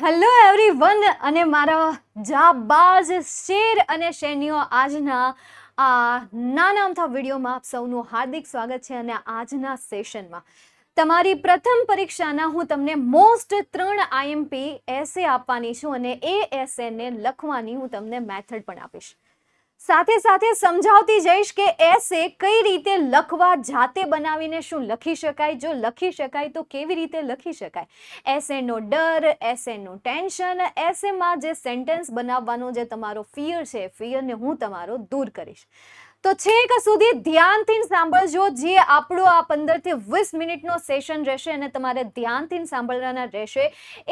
Hello everyone અને મારા જાબાઝ share અને શેનીઓ આજના આ નાના અમથા વિડીયોમાં આપ સૌનું હાર્દિક સ્વાગત છે અને આજના સેશનમાં. તમારી પ્રથમ પરીક્ષાના હું તમને મોસ્ટ ત્રણ આઈએમપી એસે આપવાની છું અને એ એસેને લખવાની હું તમને મેથડ પણ આપીશ. સાથે સાથે સમજાવતી જઈશ કે એસે કઈ રીતે લખવા જાતે બનાવીને શું લખી શકાય? જો લખી શકાય તો કેવી રીતે લખી શકાય? એસેનો ડર એસેનું ટેન્શન એસેમાં જે સેન્ટેન્સ બનાવવાનો જે તમારો ફિયર છે ફિયરને હું તમારો દૂર કરીશ. તો છેક સુધી ધ્યાનથી સાંભળજો જે આપણો આ પંદરથી વીસ મિનિટનો સેશન રહેશે અને તમારે ધ્યાનથી સાંભળવાના રહેશે.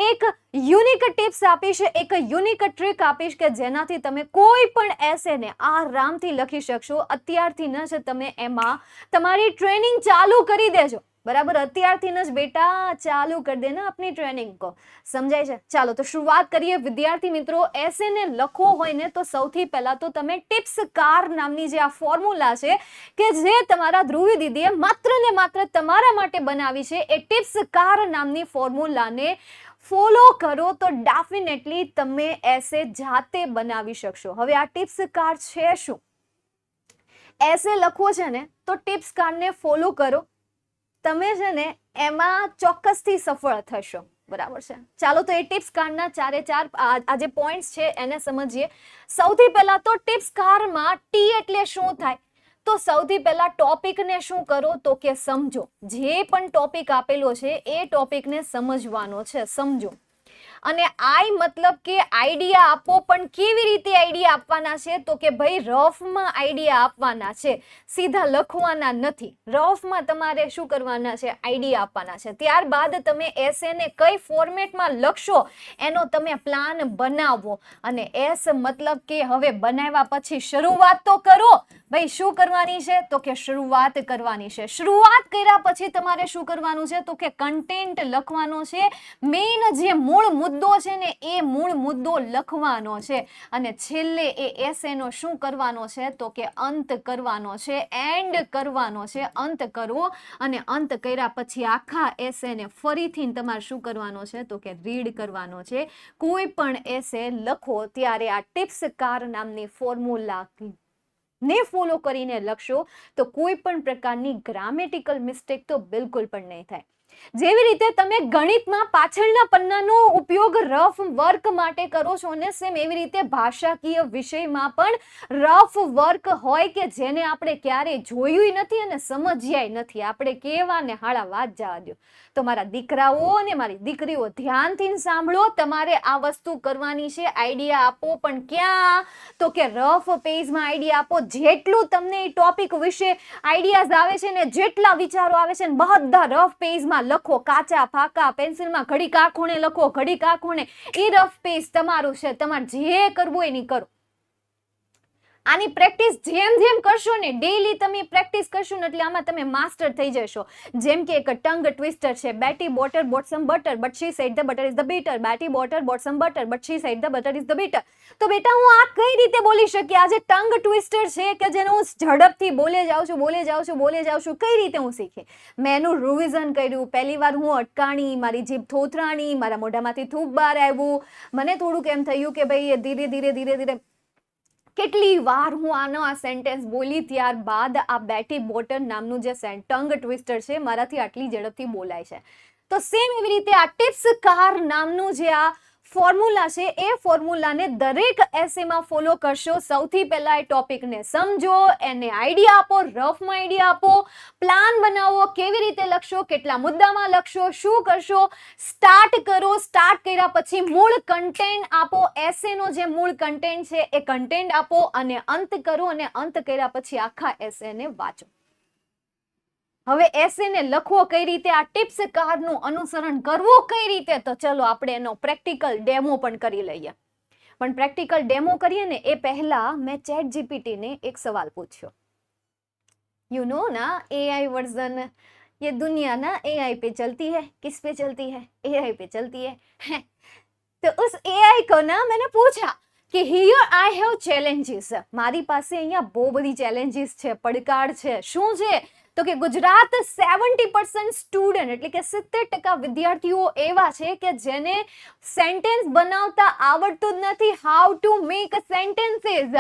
એક યુનિક ટિપ્સ આપીશ એક યુનિક ટ્રીક આપીશ કે જેનાથી તમે કોઈ પણ એસેને આરામથી લખી શકશો. અત્યારથી ન જ તમે એમાં તમારી ટ્રેનિંગ ચાલુ કરી દેજો. બરાબર? અત્યારથી જ બેટા ચાલુ કરી દે ને આપની ટ્રેનિંગ કો. સમજાય છે? ચાલો, તો શરૂઆત કરીએ. વિદ્યાર્થી મિત્રો એસેને લખવો હોય ને તો સૌથી પહેલા તો તમે ટિપ્સ કાર નામની જે આ ફોર્મ્યુલા છે કે જે તમારા ધ્રુવી દીદીએ માત્ર ને માત્ર તમારા માટે બનાવી છે, એ ટિપ્સ કાર નામની ફોર્મ્યુલાને ફોલો કરો તો ડેફિનેટલી તમે એસે જાતે બનાવી શકશો. હવે આ ટિપ્સ કાર છે શું? એસે લખવો છે ને તો ટિપ્સ કાર્ડને ફોલો કરો. તમે છે ને એમાં ચોક્કસથી સફળ થશો. બરાબર છે? ચાલો તો એ ટિપ્સ કાર્ડના ચારે ચાર, આ જે પોઈન્ટ્સ છે એને સમજીએ. સૌથી પહેલા તો ટિપ્સ કારમાં ટી એટલે શું થાય? તો સૌથી પહેલા ટોપિકને શું કરો તો કે સમજો. જે પણ ટોપિક આપેલો છે એ ટોપિકને સમજવાનો છે. સમજો. અને આઈ મતલબ કે આઈડિયા આપો, પણ કેવી રીતે આઈડિયા આપવાના છે? તો કે ભાઈ રફમાં આઈડિયા આપવાના છે. સીધા લખવાના નથી. રફમાં તમારે શું કરવાના છે? આઈડિયા આપવાના છે. ત્યારબાદ તમે એસેને કઈ ફોર્મેટમાં લખશો, એનો તમે પ્લાન બનાવો. અને એસ મતલબ કે હવે બનાવ્યા પછી શરૂઆત તો કરો. ભાઈ શું કરવાની છે? તો કે શરૂઆત કરવાની છે. શરૂઆત કર્યા પછી તમારે શું કરવાનું છે? તો કે કન્ટેન્ટ લખવાનો છે. મેઇન જે મૂળ મુદ્દો છે ને એ મૂળ મુદ્દો લખવાનો છે. અને છેલ્લે એ એસેનો શું કરવાનો છે? તો કે અંત કરવાનો છે. એન્ડ કરવાનો છે. અંત કરવો. અને અંત કર્યા પછી આખા એસેને ફરીથી તમારે શું કરવાનો છે? તો કે રીડ કરવાનો છે. કોઈ પણ એસે લખો ત્યારે આ ટિપ્સ કાર નામની ફોર્મ્યુલા ને ફોલો કરીને લખશો. તો કોઈ પણ પ્રકારની ગ્રામેટિકલ મિસ્ટેક તો બિલકુલ પણ નહીં થાય. જેવી રીતે તમે ગણિતમાં પાછળના પન્નાનો ઉપયોગ રફ વર્ક માટે કરો છો ને સેમ એવી રીતે ભાષાકીય વિષયમાં પણ રફ વર્ક હોય કે જેને આપણે ક્યારેય જોયું નથી અને સમજ્યાય નથી. આપણે કેવા ને હાળા વાત જવા દો તો મારા દીકરાઓ અને મારી દીકરીઓ ધ્યાનથી સાંભળો, તમારે આ વસ્તુ કરવાની છે, આઈડિયા આપો. પણ ક્યાં? તો કે રફ પેજમાં આઈડિયા આપો. જેટલું તમને એ ટોપિક વિશે આઈડિયાઝ આવે છે ને જેટલા વિચારો આવે છે ને બધા રફ પેજમાં લખો, કાચા ફાકા પેન્સિલમાં ઘડી કાખુણે લખો, ઘડી કાખુણે. એ રફ પેજ તમારું છે. તમારે જે કરવું એની કરો. આની પ્રેક્ટિસ જેમ જેમ કરશો ને ડેઈલી તમે પ્રેક્ટિસ કરશો ને એટલે આમાં તમે માસ્ટર થઈ જશો. જેમ કે એક ટંગ ટ્વિસ્ટર છે Betty Botter bought some butter but she said the butter is the bitter Betty Botter bought some butter but she said the butter is the bitter તો બેટા, હું આ કઈ રીતે બોલી શકી? આ જે ટંગ ટ્વિસ્ટર છે કે જેને હું ઝડપથી બોલે જાઉં છું, બોલે જાઉં છું, બોલે જાઉં છું, કઈ રીતે હું શીખી? મેં એનું રિવિઝન કર્યું. પહેલી વાર હું અટકાણી, મારી જીભ થોથરાણી, મારા મોઢામાંથી થૂક બહાર આવ્યું. મને થોડુંક એમ થયું કે ભાઈ ધીરે ધીરે ધીરે ધીરે કેટલી વાર હું આનો આ સેન્ટેન્સ બોલી ત્યારબાદ આ બેટી બોટન નામનું જે ટંગ ટ્વિસ્ટર છે, મારાથી આટલી ઝડપથી બોલાય છે. તો સેમ એવી રીતે આ ટિપ્સ કાર નામનું જે આ ફોર્મ્યુલા છે, એ ફોર્મ્યુલાને દરેક એસેમાં ફોલો કરશો. સૌથી પહેલાં એ ટોપિકને સમજો, એને આઈડિયા આપો, રફમાં આઈડિયા આપો, પ્લાન બનાવો, કેવી રીતે લખશો, કેટલા મુદ્દામાં લખશો, શું કરશો, સ્ટાર્ટ કરો. સ્ટાર્ટ કર્યા પછી મૂળ કન્ટેન્ટ આપો. એસેનો જે મૂળ કન્ટેન્ટ છે, એ કન્ટેન્ટ આપો અને અંત કરો અને અંત કર્યા પછી આખા એસેને વાંચો. હવે એસેને લખવો કઈ રીતે આ ટિપ્સ કાર્ડનું અનુસરણ કરવું કઈ રીતે તો ચલો આપણે એનો પ્રેક્ટિકલ ડેમો પણ કરી લઈએ પણ પ્રેક્ટિકલ ડેમો કરીએ ને એ પહેલા મેં ચેટ જીપીટીને એક સવાલ પૂછ્યો यू नो ना एआई वर्जन ये दुनिया ना एआई पे चलती है किस पे चलती है एआई पे चलती है तो उस एआई को ना मैंने पूछा કે હિયર આઈ હેવ ચેલેન્જીસ મારી પાસે અહીંયા બહુ બધી ચેલેન્જીસ છે પડકાર છે શું છે તો કે ગુજરાત સેવન્ટી પર્સન્ટ સ્ટુડન્ટ, એટલે કે સિત્તેર ટકા વિદ્યાર્થીઓ એવા છે કે જેને સેન્ટેન્સ બનાવતા આવડતું જ નથી how to make sentences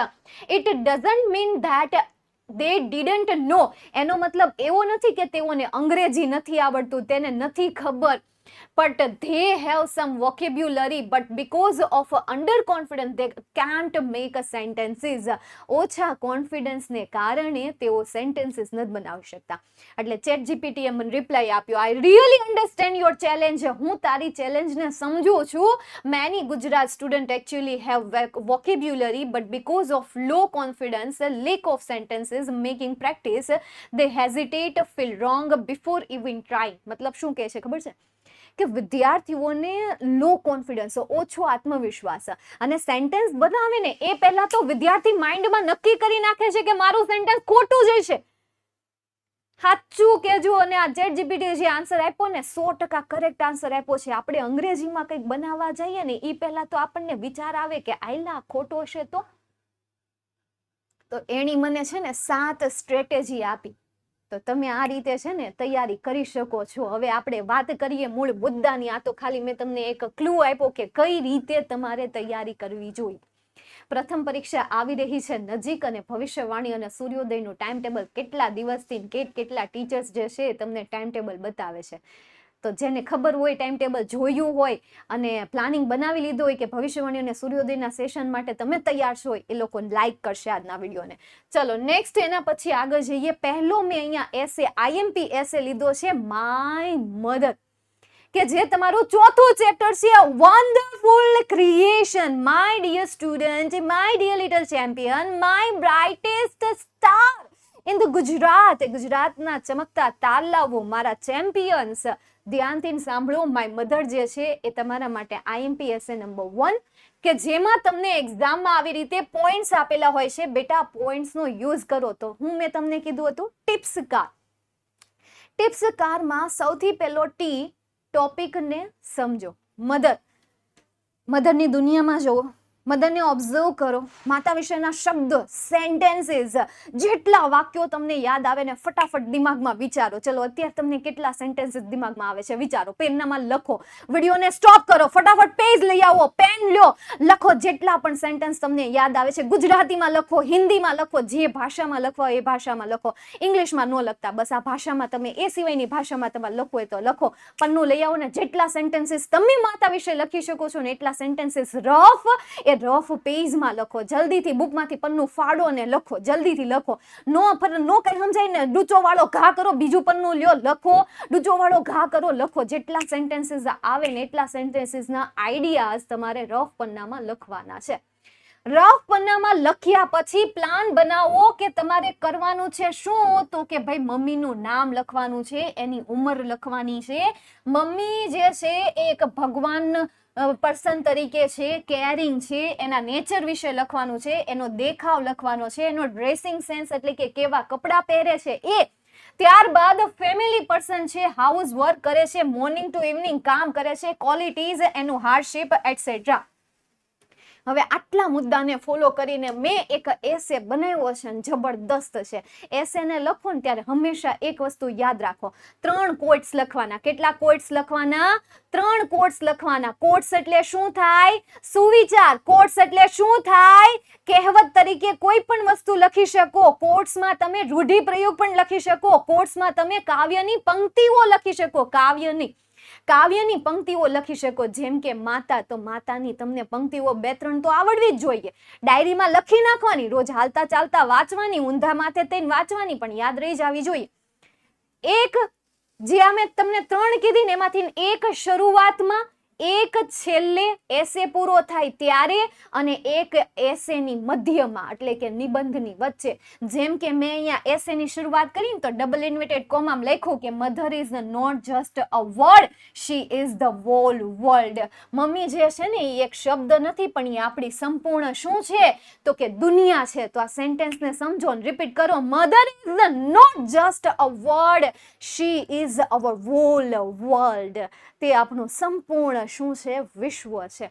it doesn't mean that they didn't know એનો મતલબ એવો નથી કે તેઓને અંગ્રેજી નથી આવડતું, તેને નથી ખબર. But they have some vocabulary, but because of under confidence they can't make a sentences. ઓછા કોન્ફિડન્સ ને કારણે તેઓ સેન્ટેન્સીસ નથી બનાવી શકતા. એટલે ચેટ જીપીટીએ મને રિપ્લાય આપ્યો I really understand your challenge હું તારી ચેલેન્જને સમજું છું. Many Gujarat student actually have vocabulary but because of low confidence lack of sentences making practice they hesitate feel wrong before even try મતલબ શું કહે છે, ખબર છે? કે વિદ્યાર્થીઓને લો કોન્ફિડન્સ ઓછો આત્મવિશ્વાસ. અને સેન્ટેન્સ બનાવે ને એ પહેલા તો વિદ્યાર્થી માઇન્ડમાં નક્કી કરી નાખે છે કે મારું સેન્ટેન્સ ખોટું જ છે સાચું કેજો અને આ જેટ જીપીટી જે આન્સર આપ્યો ને, સો ટકા કરેક્ટ આન્સર આપ્યો છે. આપણે અંગ્રેજીમાં કંઈક બનાવવા જઈએ ને એ પહેલા તો આપણને વિચાર આવે કે આઈલા ખોટો છે તો? તો એની મને છે ને સાત સ્ટ્રેટેજી આપી. તો તમે આ રીતે છે ને તૈયારી કરી શકો છો. હવે આપણે વાત કરીએ મૂળ મુદ્દાની. આ તો ખાલી મેં તમને એક ક્લુ આપ્યો કે કઈ રીતે તમારે તૈયારી કરવી જોઈએ. પ્રથમ પરીક્ષા આવી રહી છે નજીક અને ભવિષ્યવાણી અને સૂર્યોદયનું ટાઈમ ટેબલ કેટલા દિવસથી કેટ કેટલા ટીચર્સ જે છે તમને ટાઈમ ટેબલ બતાવે છે. તો જેને ખબર હોય ટાઈમ ટેબલ જોયું હોય અને પ્લાનિંગ બનાવી લીધું હોય કે ભવિષ્યવાણી અને સૂર્યોદયના સેશન માટે તમે તૈયાર છો એ લોકો લાઈક કરશે આજના વિડીયોને. ચલો નેક્સ્ટ એના પછી આગળ જઈએ. પહેલો મેં અહીંયા એસે આઈએમપી એસે લીધો છે માય મધર કે જે તમારું ચોથું ચેપ્ટર છે wonderful creation my dear student my dear little champion my brightest star in the Gujarat ગુજરાતના ચમકતા તાલાવો મારા ચેમ્પિયન્સ ધ્યાનથી સાંભળો માય મધર જે છે એ તમારા માટે આઈએમપીએસએ નંબર વન કે જેમાં તમને એક્ઝામમાં આવી રીતે પોઈન્ટ્સ આપેલા હોય છે. બેટા પોઈન્ટ્સનો યુઝ કરો તો. હું મેં તમને કીધું હતું ટિપ્સ કાર ટિપ્સ કારમાં સૌથી પહેલો ટી ટોપિકને સમજો. મધર મધરની દુનિયામાં જુઓ. મધરને ઓબ્ઝર્વ કરો. માતા વિશેના શબ્દ સેન્ટેન્સીસ જેટલા વાક્યો તમને યાદ આવે ને ફટાફટ દિમાગમાં વિચારો. ચલો, અત્યારે તમને કેટલા સેન્ટેન્સીસ દિમાગમાં આવે છે વિચારો. પેનનામાં લખો. વિડીયોને સ્ટોપ કરો. ફટાફટ પેજ લઈ આવો. પેન લ્યો લખો જેટલા પણ સેન્ટેન્સ તમને યાદ આવે છે. ગુજરાતીમાં લખો, હિન્દીમાં લખો, જે ભાષામાં લખવા એ ભાષામાં લખો. ઇંગ્લિશમાં ન લખતા. બસ આ ભાષામાં તમે એ સિવાયની ભાષામાં તમારે લખવું હોય તો લખો. પન્નું લઈ આવો ને જેટલા સેન્ટેન્સીસ તમે માતા વિશે લખી શકો છો ને એટલા સેન્ટેન્સીસ રફ એ રફ પેજમાં લખો, જલ્દીથી બુકમાંથી પન્નું ફાડો ને લખો, જલ્દીથી લખો. નો ફર, નો કઈ સમજાય ને ડૂચો વાળો ઘા કરો, બીજું પન્નું લ્યો, લખો. ડૂચો વાળો ઘા કરો, લખો. જેટલા સેન્ટેન્સીસ આવે ને એટલા સેન્ટેન્સીસના આઈડિયાઝ તમારે રફ પન્નામાં લખવાના છે. રફ પન્નામાં લખ્યા પછી પ્લાન બનાવો કે તમારે કરવાનું છે શું? તો કે ભાઈ, મમ્મીનું નામ લખવાનું છે, એની ઉંમર લખવાની છે. મમ્મી જે છે એક ભગવાન પર્સન તરીકે છે કેરિંગ છે, એના નેચર વિશે લખવાનું છે, એનો દેખાવ લખવાનો છે, એનો ડ્રેસિંગ સેન્સ એટલે કે કેવા કપડાં પહેરે છે એ. ત્યારબાદ ફેમિલી પર્સન છે હાઉસ વર્ક કરે છે મોર્નિંગ ટુ ઇવનિંગ કામ કરે છે ક્વોલિટીઝ એનું હાર્ડશીપ એટસેટ્રા હવે આટલા મુદ્દાને ફોલો કરીને મેં એક એસે બનાવ્યો છે ને જબરદસ્ત છે. એસેને લખો ને ત્યારે હંમેશા એક વસ્તુ યાદ રાખો. ત્રણ કોટ્સ લખવાના. કેટલા કોટ્સ લખવાના? ત્રણ કોટ્સ લખવાના. કોટ્સ એટલે શું થાય? સુવિચાર. કોટ્સ એટલે શું થાય? કહેવત તરીકે કોઈ પણ વસ્તુ લખી શકો. કોટ્સમાં તમે રૂઢિપ્રયોગ પણ લખી શકો. કોટ્સમાં તમે કાવ્યની પંક્તિઓ લખી શકો. કાવ્યની. કાવ્યની પંક્તિઓ લખી શકો, જેમ કે માતા, તો માતાની તમને પંક્તિઓ બે ત્રણ તો આવડવી જ જોઈએ. ડાયરીમાં લખી નાખવાની, રોજ હાલતા ચાલતા વાંચવાની, ઊંધા માથે થઈને વાંચવાની પણ યાદ રહી જવી જોઈએ. એક, જે અમે તમને ત્રણ કીધી ને એમાંથી એક શરૂઆતમાં એક છેલ્લે એસે પૂરો થાય ત્યારે અને એક એસેની મધ્યમાં, એટલે કે નિબંધની વચ્ચે. જેમ કે મેં અહીંયા એસેની શરૂઆત કરીને તો ડબલ ઇન્વેટેડ કોમામ લખ્યું કે mother is not just a word she is the whole world mummy જે છે ને, એ એક શબ્દ નથી, પણ એ આપણી સંપૂર્ણ શું છે? તો કે દુનિયા છે. તો આ સેન્ટેન્સને સમજો ને રિપીટ કરો. Mother is not just a word she is our whole world તે આપણું સંપૂર્ણ શું છે? વિશ્વ છે.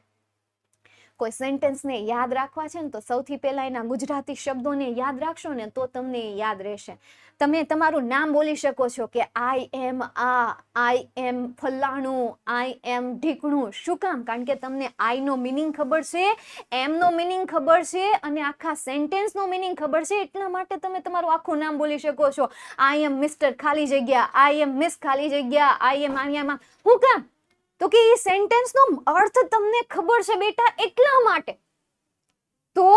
કોઈ સેન્ટેન્સને યાદ રાખવા છે ને તો સૌથી પહેલાં એના ગુજરાતી શબ્દોને યાદ રાખશો ને તો તમને યાદ રહેશે. તમે તમારું નામ બોલી શકો છો કે આઈ એમ આ, આઈ એમ ફલાણું, આઈ એમ ઢીકણું. શું કામ? કારણ કે તમને આઈનો મિનિંગ ખબર છે એમનો મિનિંગ ખબર છે અને આખા સેન્ટેન્સનો મિનિંગ ખબર છે. એટલા માટે તમે તમારું આખું નામ બોલી શકો છો. આઈ એમ મિસ્ટર ખાલી જગ્યા આઈ એમ મિસ ખાલી જગ્યા આઈ એમ આઈ હું કામ? તો કે એ સેન્ટેન્સનો અર્થ તમને ખબર છે બેટા એટલા માટે. તો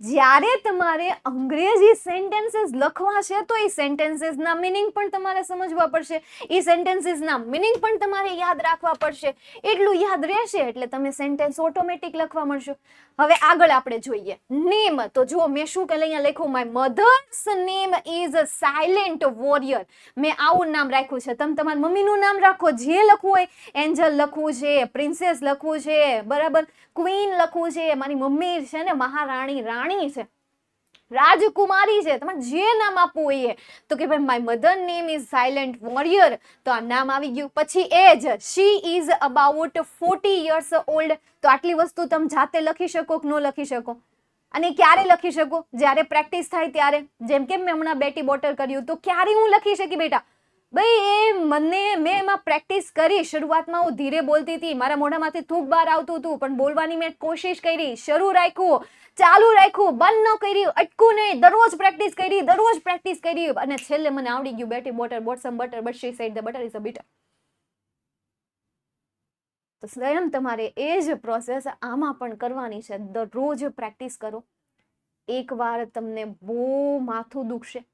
જ્યારે તમારે અંગ્રેજી સેન્ટેન્સીસ લખવા છે, તો એ સેન્ટેન્સીસના મિનિંગ પણ તમારે સમજવા પડશે. એ સેન્ટેન્સીસના મિનિંગ પણ તમારે યાદ રાખવા પડશે. એટલું યાદ રહેશે એટલે તમે સેન્ટેન્સ ઓટોમેટિક લખવા મળશો. હવે આગળ આપણે જોઈએ. નેમ તો જુઓ, મેં શું કે અહીંયા લખ્યું? My mother's name is a silent warrior મેં આવું નામ રાખ્યું છે. તમે તમારા મમ્મીનું નામ રાખો. જે લખવું હોય એન્જલ લખવું છે પ્રિન્સેસ લખવું છે, બરાબર? ક્વીન લખવું છે. મારી મમ્મી છે ને, મહારાણી રાણી છે? રાજકુમારી છે. તમારે જે નામ આપવું હોઈએ તો કે ભાઈ my mother name is silent warrior તો આ નામ આવી ગયું. પછી age she is about forty years old તો આટલી વસ્તુ તમે જાતે લખી શકો કે ન લખી શકો? અને ક્યારે લખી શકો? જ્યારે પ્રેક્ટિસ થાય ત્યારે. જેમ કે મેં હમણાં બેટી બોટર કર્યું. તો ક્યારે હું લખી શકી બેટા? ભાઈ, એ મને, મેં એમાં પ્રેક્ટિસ કરી. શરૂઆતમાં હું ધીરે બોલતી હતી. મારા મોઢામાંથી થૂક બહાર આવતું હતું, પણ બોલવાની મેં કોશિશ કરી. શરૂ રાખ્યું, ચાલુ રાખ્યું, બંધ ન કર્યું અટકું નહીં. દરરોજ પ્રેક્ટિસ કરી, દરરોજ પ્રેક્ટિસ કરી. અને છેલ્લે મને આવડી ગયું, Betty Botter bought some butter but she said the butter is a bitter તો સ્વયં તમારે એ જ પ્રોસેસ આમાં પણ કરવાની છે. દરરોજ પ્રેક્ટિસ કરો. એકવાર તમને બહુ માથું દુખશે.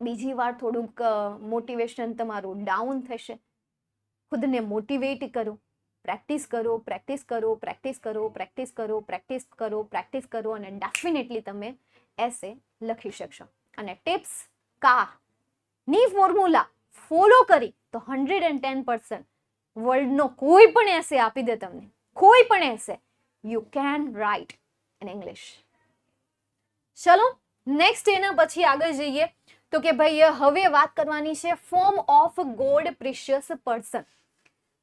બીજી વાર થોડુંક મોટિવેશન તમારું ડાઉન થશે. ખુદને મોટિવેટ કરો. પ્રેક્ટિસ કરો પ્રેક્ટિસ કરો પ્રેક્ટિસ કરો પ્રેક્ટિસ કરો પ્રેક્ટિસ કરો પ્રેક્ટિસ કરો અને ડેફિનેટલી તમે એસે લખી શકશો. અને ટિપ્સ કા ની ફોર્મ્યુલા ફોલો કરી તો હંડ્રેડ એન્ડ ટેન પર્સન્ટ વર્લ્ડનો કોઈ પણ એસે આપી દે તમને. કોઈ પણ essay you can write in English ચલો નેક્સ્ટ એના પછી આગળ જઈએ. તો કે ભાઈ હવે વાત કરવાની છે form of God precious person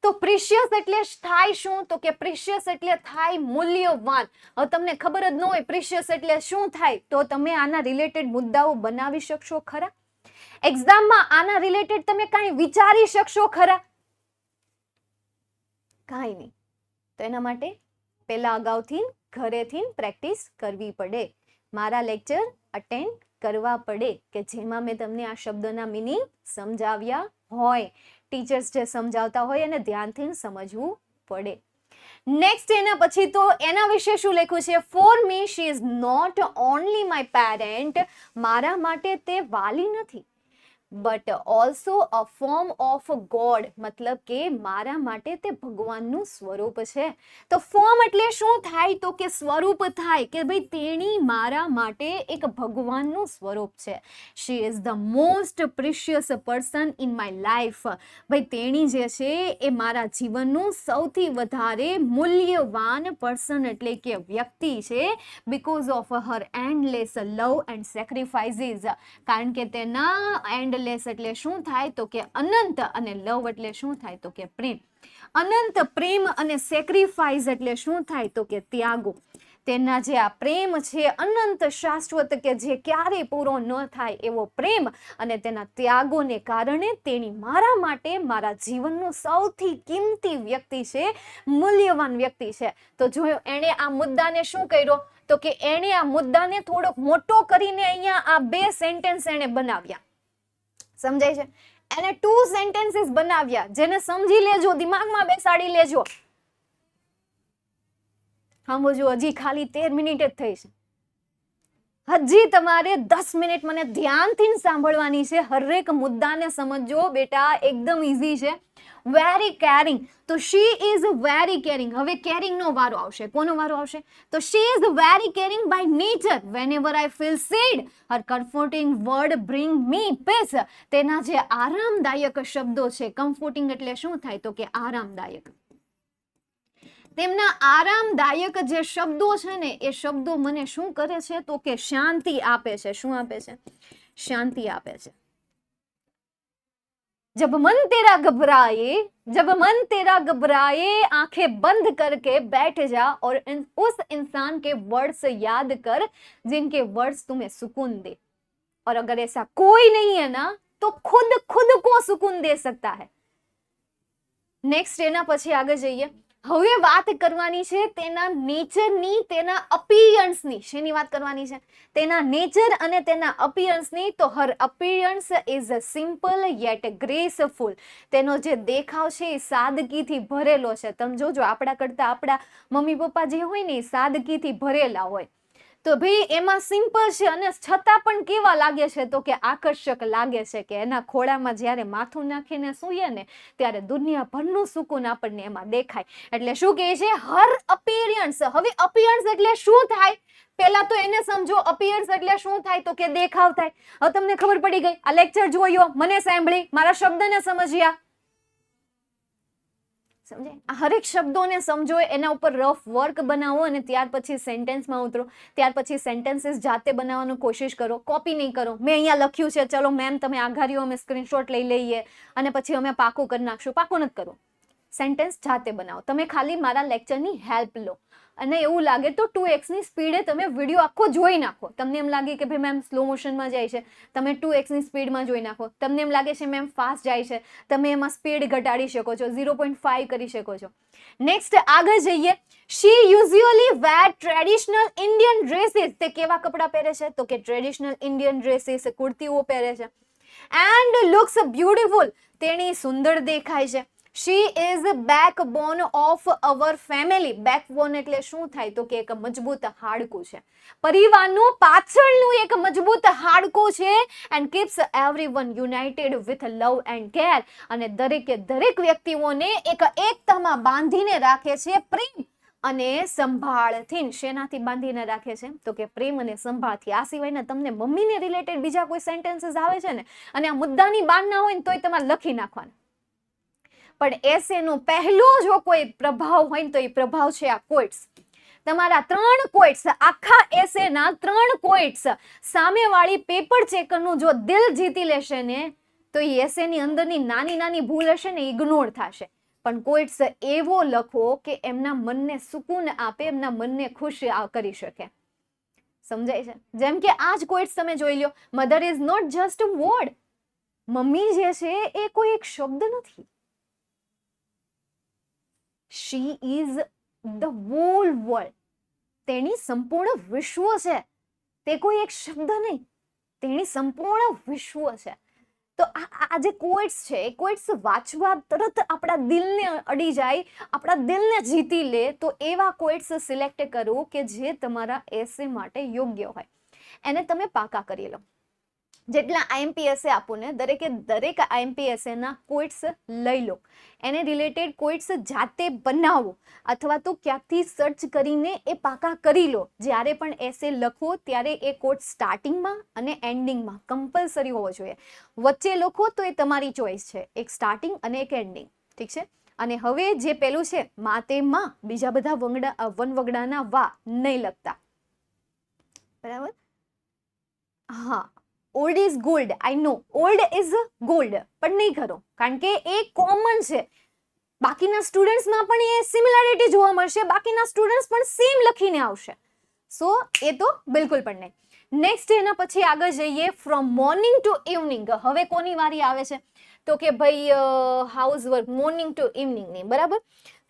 તો પ્રિશિયસ એટલે થાય શું? તો કે પ્રિશિયસ એટલે થાય મૂલ્યવાન. હવે તમને ખબર જ ન હોય પ્રિશિયસ એટલે શું થાય? તો તમે આના રિલેટેડ મુદ્દાઓ બનાવી શકશો ખરા? એક્ઝામમાં આના રિલેટેડ તમે કાંઈ વિચારી શકશો ખરા? કાંઈ નહીં. તો એના માટે પહેલા અગાઉથી ઘરેથી પ્રેક્ટિસ કરવી પડે. મારા લેક્ચર અટેન્ડ કરવા પડે કે જેમાં મેં તમને આ શબ્દોના મિનિંગ સમજાવ્યા હોય. ટીચર્સ જે સમજાવતા હોય એને ધ્યાનથી સમજવું પડે. નેક્સ્ટ એના પછી તો એના વિશે શું લખ્યું છે? For me she is not only my parent મારા માટે તે વાલી નથી. But also a form of God મતલબ કે મારા માટે તે ભગવાનનું સ્વરૂપ છે તો ફોર્મ એટલે શું થાય તો કે સ્વરૂપ થાય કે ભાઈ તેણી મારા માટે એક ભગવાનનું સ્વરૂપ છે she is the most precious person in my life ભાઈ તેણી જે છે એ મારા જીવનનું સૌથી વધારે મૂલ્યવાન પર્સન એટલે કે વ્યક્તિ છે because of her endless love and sacrifices કારણ કે તેના એન્ડ એન્ડલેસ એટલે શું થાય તો કે અનંત અને લવ એટલે શું થાય તો કે પ્રેમ. અનંત પ્રેમ અને સેક્રિફાઈસ એટલે શું થાય તો કે ત્યાગો. તેના જે આ પ્રેમ છે, અનંત શાશ્વત કે જે ક્યારેય પૂરો ન થાય એવો પ્રેમ અને તેના ત્યાગોને કારણે તેણી મારા માટે મારા જીવનનું સૌથી કિંમતી વ્યક્તિ છે, મૂલ્યવાન વ્યક્તિ છે. તો જો એણે આ મુદ્દાને શું કર્યો? તો કે એણે આ મુદ્દાને થોડોક મોટો કરીને અહીંયા આ બે સેન્ટેન્સ એણે બનાવ્યા. સમજાય છે? એને ટુ સેન્ટેન્સીસ બનાવ્યા. જેને સમજી લેજો, દિમાગમાં બેસાડી લેજો. સાંભળજો, હજી ખાલી તેર મિનિટ જ થઈ છે. હજી તમારે દસ મિનિટ મને ધ્યાનથી સાંભળવાની છે. હરેક મુદ્દાને સમજજો, બેટા. એકદમ ઇઝી છે. વેરી કેરિંગ તો શી ઇઝ વેરી કેરિંગ હવે કેરિંગનો વારો આવશે. કોનો વારો આવશે? તો she is very caring by nature whenever I feel sad her comforting word bring me peace તેના જે આરામદાયક શબ્દો છે કમ્ફર્ટિંગ એટલે શું થાય? તો કે આરામદાયક. તેમના આરામદાયક જે શબ્દો છે ને, એ શબ્દો મને શું કરે છે? તો કે શાંતિ આપે છે. શું આપે છે? શાંતિ આપે છે. जब मन तेरा घबराए जब मन तेरा घबराए आंखें बंद करके बैठ जा और इन, उस इंसान के वर्ड्स याद कर जिनके वर्ड्स तुम्हें सुकून दे और अगर ऐसा कोई नहीं है ना तो खुद खुद को सुकून दे सकता है નેક્સ્ટ એના પછી આગળ જઈએ હવે વાત કરવાની છે તેના નેચરની તેના અપિયરન્સની શેની વાત કરવાની છે? તેના નેચર અને તેના અપિયરન્સની તો her appearance is simple yet graceful તેનો જે દેખાવ છે એ સાદગીથી ભરેલો છે. તમે જોજો, આપણા કરતાં આપણા મમ્મી પપ્પા જે હોય ને એ સાદગીથી ભરેલા હોય. તો ભાઈ એમાં સિમ્પલ છે અને છતાં પણ કેવા લાગે છે? તો કે આકર્ષક લાગે છે કે એના ખોળામાં જ્યારે માથું નાખીને સૂઈએ ને, ત્યારે દુનિયાભરનું સુકૂન આપણને એમાં દેખાય. એટલે શું કહે છે? હર અપિયરન્સ હવે અપિયરન્સ એટલે શું થાય? પહેલા તો એને સમજો અપિયરન્સ એટલે શું થાય? તો કે દેખાવ થાય. હવે તમને ખબર પડી ગઈ, આ લેક્ચર જોયો, મને સાંભળી, મારા શબ્દને સમજ્યા. સમજે? આ હરેક શબ્દોને સમજો એના ઉપર રફ વર્ક બનાવો અને ત્યાર પછી સેન્ટેન્સમાં ઉતરો. ત્યાર પછી સેન્ટેન્સીસ જાતે બનાવવાનો કોશિશ કરો. કોપી નહીં કરો. મેં અહીંયા લખ્યું છે. ચલો મેમ તમે આઘારીઓ અમે સ્ક્રીનશોટ લઈ લઈએ અને પછી અમે પાકું કરી નાખશું. પાકું નથી કરો સેન્ટેન્સ જાતે બનાવો. તમે ખાલી મારા લેક્ચરની હેલ્પ લો. અને એવું લાગે તો ટુ એક્સની સ્પીડે તમે વીડિયો આખો જોઈ નાખો. તમને એમ લાગે કે ભાઈ મેમ સ્લો મોશનમાં જાય છે. તમે ટુ એક્સની સ્પીડમાં જોઈ નાખો. તમને એમ લાગે છે મેમ ફાસ્ટ જાય છે. તમે એમાં સ્પીડ ઘટાડી શકો છો. ઝીરો પોઈન્ટ ફાઈવ કરી શકો છો. નેક્સ્ટ આગળ જઈએ. She usually wear traditional Indian dresses તે કેવા કપડાં પહેરે છે? તો કે ટ્રેડિશનલ ઇન્ડિયન ડ્રેસીસ કુર્તીઓ પહેરે છે. એન્ડ લુક્સ બ્યુટીફુલ તેણી સુંદર દેખાય છે. She is backbone of our family backbone એટલે શું થાય? તો કે એક મજબૂત હાડકું છે. પરિવારનું પાછળનું એક મજબૂત હાડકું છે and keeps everyone united with love and care અને દરેકે દરેક વ્યક્તિઓને એક એકતામાં બાંધીને રાખે છે પ્રેમ અને સંભાળથી. શેનાથી બાંધીને રાખે છે? તો કે પ્રેમ અને સંભાળથી. આ સિવાયના તમને મમ્મીને રિલેટેડ બીજા કોઈ સેન્ટેન્સીસ આવે છે ને? અને આ મુદ્દાની બાર ના હોય ને તોય તમારે લખી નાખવાના. પણ એસેનો પહેલો જો કોઈ પ્રભાવ હોય ને તો એ પ્રભાવ છે આ કોઇટ્સ તમારા ત્રણ કોઇટ્સ આખા એસેના ત્રણ કોઇટ્સ સામેવાળી પેપર ચેકરનું જો દિલ જીતી લેશે ને, તો એ એસેની અંદરની નાની નાની ભૂલ હશે ને ઇગ્નોર થશે. પણ કોઇટ્સ એવો લખો કે એમના મનને સુકૂન આપે, એમના મનને ખુશ કરી શકે. સમજાય છે? જેમ કે આ જ કોઇટ્સ તમે જોઈ લો. Mother is not just word mummy જે છે એ કોઈ એક શબ્દ નથી. She is the whole world તેની સંપૂર્ણ વિશ્વ છે. તે કોઈ એક શબ્દ નહીં. તેની સંપૂર્ણ વિશ્વ છે. તો આ જે કોઇટ્સ છે, એ કોઇટ્સ વાંચવા તરત આપણા દિલને અડી જાય, આપણા દિલને જીતી લે. તો એવા કોઇટ્સ સિલેક્ટ કરો કે જે તમારા એસે માટે યોગ્ય હોય. એને તમે પાકા કરી લો. જેટલા આઈએમપીએસએ આપો ને, દરેકે દરેક આઈએમપીએસએના કોઇટ્સ લઈ લો. એને રિલેટેડ કોઇટ્સ જાતે બનાવો અથવા તો ક્યાંકથી સર્ચ કરીને એ પાકા કરી લો. જ્યારે પણ એસે લખો, ત્યારે એ કોટ સ્ટાર્ટિંગમાં અને એન્ડિંગમાં કમ્પલસરી હોવો જોઈએ. વચ્ચે લખો તો એ તમારી ચોઈસ છે. એક સ્ટાર્ટિંગ અને એક એન્ડિંગ ઠીક છે? અને હવે જે પેલું છે માતે માં બીજા બધા વંગડા વનવગડાના વા નહીં લખતા. બરાબર? હા. Old is gold I know old is gold પણ નહીં કરો કારણ કે એ કોમન છે. બાકીના સ્ટુડન્ટ્સમાં પણ એ સિમિલારિટી જોવા મળશે. બાકીના સ્ટુડન્ટ્સ પણ સેમ લખીને આવશે. સો એ તો બિલકુલ પણ નહીં. નેક્સ્ટ એના પછી આગળ જઈએ ફ્રોમ મોર્નિંગ ટુ ઇવનિંગ હવે કોની વારી આવે છે? તો કે ભાઈ હાઉસ વર્ક મોર્નિંગ ટુ ઇવનિંગની બરાબર?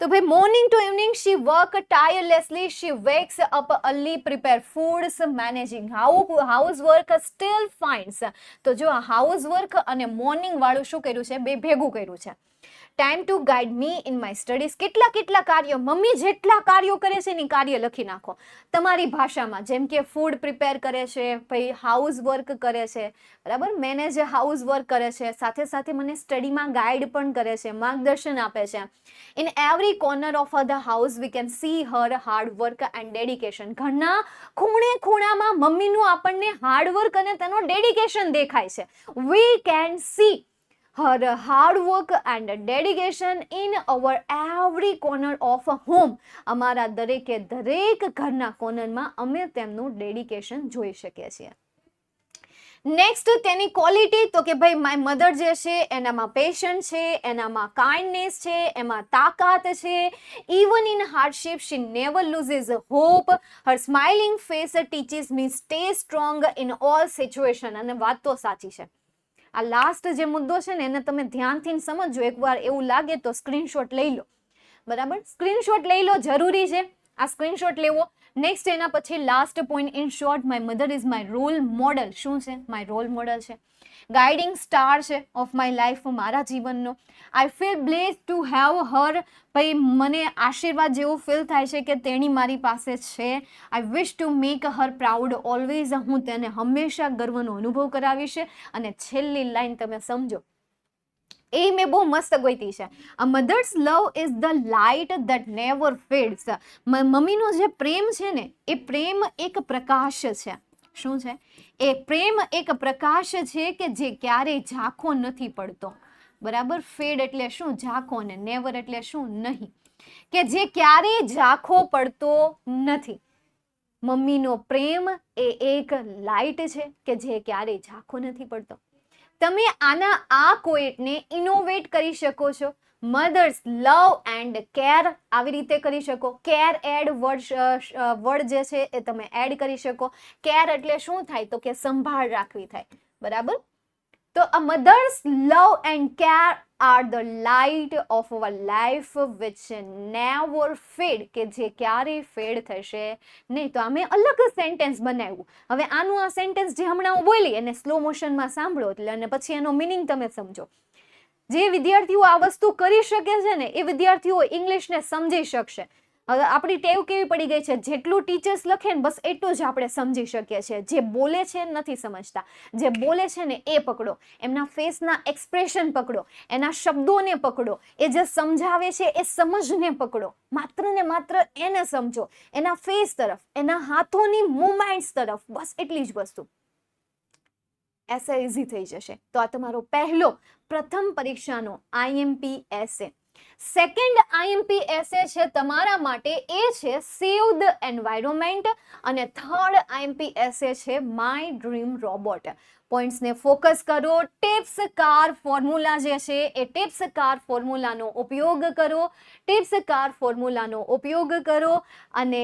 તો ભાઈ morning to evening she work tirelessly she wakes up early prepare foods managing how house work still finds તો જો હાઉસ વર્ક અને મોર્નિંગ વાળું શું કર્યું છે? બે ભેગું કર્યું છે. Time to guide me in my studies કેટલા કેટલા કાર્યો મમ્મી જેટલા કાર્યો કરે છે, એની કાર્ય લખી નાખો. તમારી ભાષામાં જેમ કે ફૂડ પ્રિપેર કરે છે ભાઈ હાઉસ વર્ક કરે છે, બરાબર? મેનેજ હાઉસ વર્ક કરે છે, સાથે સાથે મને સ્ટડીમાં ગાઈડ પણ કરે છે, માર્ગદર્શન આપે છે. In every corner of the house we can see her hard work and dedication ઘરના ખૂણે ખૂણામાં મમ્મીનું આપણને હાર્ડ વર્ક અને તેનો ડેડિકેશન દેખાય છે. We can see her hard work and dedication in our every corner of home. અમારા દરેકે દરેક ઘરના કોર્નરમાં અમે તેમનું ડેડિકેશન જોઈ શકીએ છીએ. નેક્સ્ટ તેની ક્વોલિટી તો કે ભાઈ માય મધર જે છે, એનામાં પેશન્ટ છે, એનામાં કાઇન્ડનેસ છે, એમાં તાકાત છે. Even in hardship she never loses hope her smiling face teaches me stay strong in all situation અને વાત તો સાચી છે. આ લાસ્ટ જે મુદ્દો છે ને એને તમે ધ્યાનથી સમજો એકવાર એવું લાગે તો સ્ક્રીનશોટ લઈ લો. બરાબર? સ્ક્રીનશોટ લઈ લો, જરૂરી છે. આ સ્ક્રીનશોટ લેવો. નેક્સ્ટ એના પછી last point in short my mother is my role model શું છે? માય રોલ મોડલ છે. ગાઈડિંગ સ્ટાર છે ઓફ માય લાઈફ મારા જીવનનો. I feel bless to have her ભાઈ, મને આશીર્વાદ જેવું ફીલ થાય છે કે તેણી મારી પાસે છે. I wish to make her proud always હું તેને હંમેશા ગર્વનો અનુભવ કરાવીશ અને છેલ્લી લાઈન તમે સમજો. એ મેં બહુ મસ્ત ગોઈતી છે. A mother's love is the light that never fades મમ્મીનો જે પ્રેમ છે ને, એ પ્રેમ એક પ્રકાશ છે. શું છે? એ પ્રેમ એક પ્રકાશ છે કે જે ક્યારેય ઝાંખો નથી પડતો. બરાબર? ફેડ એટલે શું? ઝાંખો ને નેવર એટલે શું? નહીં. કે જે ક્યારેય ઝાંખો પડતો નથી. મમ્મીનો પ્રેમ એ એક લાઇટ છે કે જે ક્યારેય ઝાંખો નથી પડતો. તમે આના આ કોઈટને ઇનોવેટ કરી શકો છો. મધર્સ લવ એન્ડ કેર આવી રીતે કરી શકો. કેર એડ વર્ડ વર્ડ જે છે એ તમે એડ કરી શકો. કેર એટલે શું થાય? તો કે સંભાળ રાખવી થાય. બરાબર? તો a mother's love and care are the light of our life which never fade કે જે ક્યારેય ફેડ થશે નહીં. તો અમે અલગ સેન્ટેન્સ બનાવ્યું. હવે આનું આ સેન્ટેન્સ જે હમણાં હું બોલી એને સ્લો મોશનમાં સાંભળો એટલે અને પછી એનો મિનિંગ તમે સમજો. જે વિદ્યાર્થીઓ આ વસ્તુ કરી શકે છે ને, એ વિદ્યાર્થીઓ ઇંગ્લિશને સમજી શકશે. હવે આપણી ટેવ કેવી પડી ગઈ છે? જેટલું ટીચર્સ લખે ને, બસ એટલું જ આપણે સમજી શકીએ છીએ. જે બોલે છે નથી સમજતા. જે બોલે છે ને, એ પકડો. એમના ફેસના એક્સપ્રેશન પકડો. એના શબ્દોને પકડો. એ જે સમજાવે છે, એ સમજને પકડો. માત્ર ને માત્ર એને સમજો. એના ફેસ તરફ, એના હાથોની મુવમેન્ટ્સ તરફ. બસ એટલી જ વસ્તુ. એસે ઇઝી થઈ જશે. તો આ તમારો પહેલો પ્રથમ પરીક્ષાનો IMP essay second IMP essay છે તમારા માટે એ છે સેવ ધ એન્વાયરમેન્ટ અને થર્ડ આઈએમપી એસે છે માય ડ્રીમ રોબોટ પોઈન્ટ્સને ફોકસ કરો ટિપ્સ કાર ફોર્મ્યુલા જે છે એ ટિપ્સ કાર ફોર્મ્યુલાનો ઉપયોગ કરો ટિપ્સ કાર ફોર્મ્યુલાનો ઉપયોગ કરો અને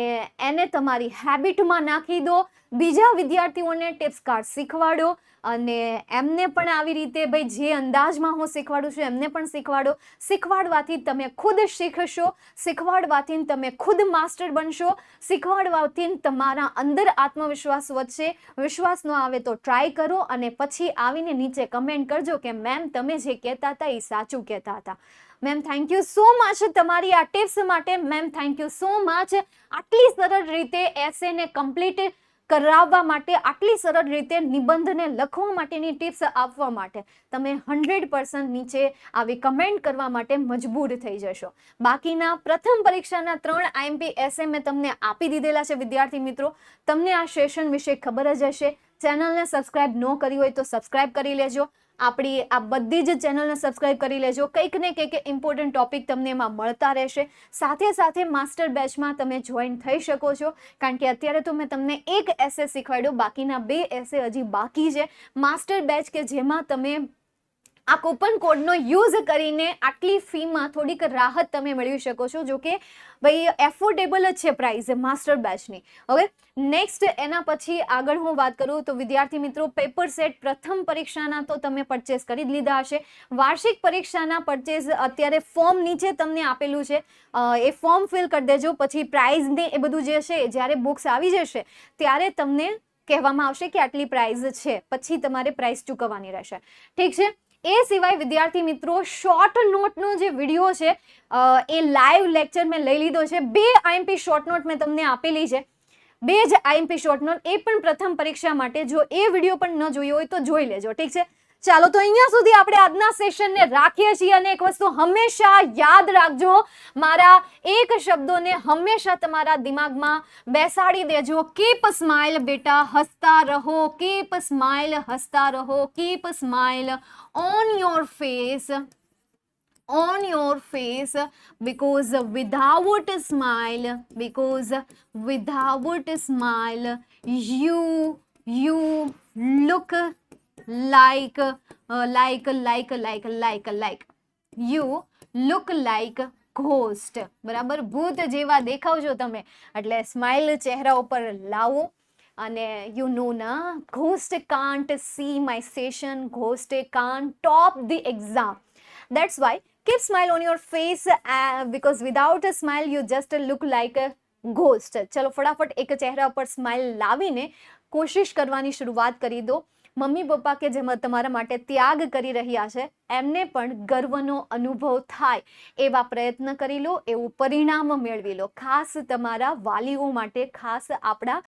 એને તમારી હેબિટમાં નાખી દો. બીજા વિદ્યાર્થીઓને ટિપ્સ કાર્ડ શીખવાડો અને એમને પણ આવી રીતે ભાઈ જે અંદાજમાં હું શીખવાડું છું એમને પણ શીખવાડો. શીખવાડવાથી તમે ખુદ શીખશો, શીખવાડવાથી તમે ખુદ માસ્ટર બનશો, શીખવાડવાથી તમારા અંદર આત્મવિશ્વાસ વધશે. વિશ્વાસ ન આવે તો ટ્રાય કરો અને પછી આવીને નીચે કમેન્ટ કરજો કે મેમ તમે જે કહેતા હતા એ સાચું કહેતા હતા. Ma'am thank you so much તમારી આ ટિપ્સ માટે. Ma'am thank you so much આટલી સરળ રીતે એસેને કમ્પ્લીટ કરાવવા માટે આટલી સરળ રીતે નિબંધને લખવા માટેની ટિપ્સ આપવા માટે તમે હંડ્રેડ પર્સન્ટ નીચે આવી કમેન્ટ કરવા માટે મજબૂર થઈ જશો. બાકીના પ્રથમ પરીક્ષાના ત્રણ આઈએમપી એસએ મેં તમને આપી દીધેલા છે, વિદ્યાર્થી મિત્રો. તમને આ સેશન વિશે ખબર જ હશે. ચેનલને સબસ્ક્રાઇબ ન કરી હોય તો સબસ્ક્રાઇબ કરી લેજો. આપણી આ બધી જ ચેનલને સબસ્ક્રાઇબ કરી લેજો. કંઈક ને કંઈક ઇમ્પોર્ટન્ટ ટોપિક તમને એમાં મળતા રહેશે. સાથે સાથે માસ્ટર બેચમાં તમે જોઈન થઈ શકો છો. કારણ કે અત્યારે તો મેં તમને એક એસે શીખવાડ્યો. બાકીના બે એસે હજી બાકી છે. માસ્ટર બેચ કે જેમાં તમે આ કૂપન કોડનો યુઝ કરીને આટલી ફીમાં થોડીક રાહત તમે મેળવી શકો છો, જો કે ભાઈ એફોર્ડેબલ જ છે પ્રાઇસ માસ્ટર બેચની હવે નેક્સ્ટ એના પછી આગળ હું વાત કરું તો વિદ્યાર્થી મિત્રો પેપર સેટ પ્રથમ પરીક્ષાના તો તમે પરચેસ કરી લીધા હશે. વાર્ષિક પરીક્ષાના પરચેસ અત્યારે ફોર્મ નીચે તમને આપેલું છે. એ ફોર્મ ફિલ કરી દેજો, પછી પ્રાઇઝને એ બધું જે છે જ્યારે બુક્સ આવી જશે, ત્યારે તમને કહેવામાં આવશે કે આટલી પ્રાઇઝ છે, પછી તમારે પ્રાઇઝ ચૂકવવાની રહેશે. ઠીક છે? એ સિવાય વિદ્યાર્થી મિત્રો શોર્ટ નોટનો જે વીડિયો છે એ લાઈવ લેક્ચર મેં લઈ લીધો છે. બે આઈએમપી શોર્ટ નોટ મેં તમને આપેલી છે. બે જ આઈએમપી શોર્ટ નોટ એ પણ પ્રથમ પરીક્ષા માટે જો એ વીડિયો પણ ન જોયો હોય તો જોઈ લેજો, ઠીક છે? ચાલો તો અહીંયા સુધી આપણે આજના સેશનને રાખીએ છીએ અને એક વસ્તુ હંમેશા યાદ રાખજો. મારા એક શબ્દોને હંમેશા તમારા દિમાગમાં બેસાડી દેજો. કીપ સ્માઇલ બેટા, હસતા રહો. કીપ સ્માઇલ હસતા રહો. Keep smile on your face on your face because without a smile, because without a smile, you you look like like like like like like you look like ghost બરાબર? ભૂત જેવા દેખાવ છો તમે. એટલે smile ચહેરા ઉપર લાવો અને યુ નો ના ghost can't see my session ghost can't top the exam that's why keep smile on your face because without a smile you just look like a ghost ચલો, ફટાફટ એક ચહેરા પર સ્માઇલ લાવીને કોશિશ કરવાની શરૂઆત કરી દો. મમ્મી પપ્પા કે જેમાં તમારા માટે ત્યાગ કરી રહ્યા છે, એમને પણ ગર્વનો અનુભવ થાય. એવા પ્રયત્ન કરી લો, એવું પરિણામ મેળવી લો. ખાસ તમારા વાલીઓ માટે ખાસ આપણા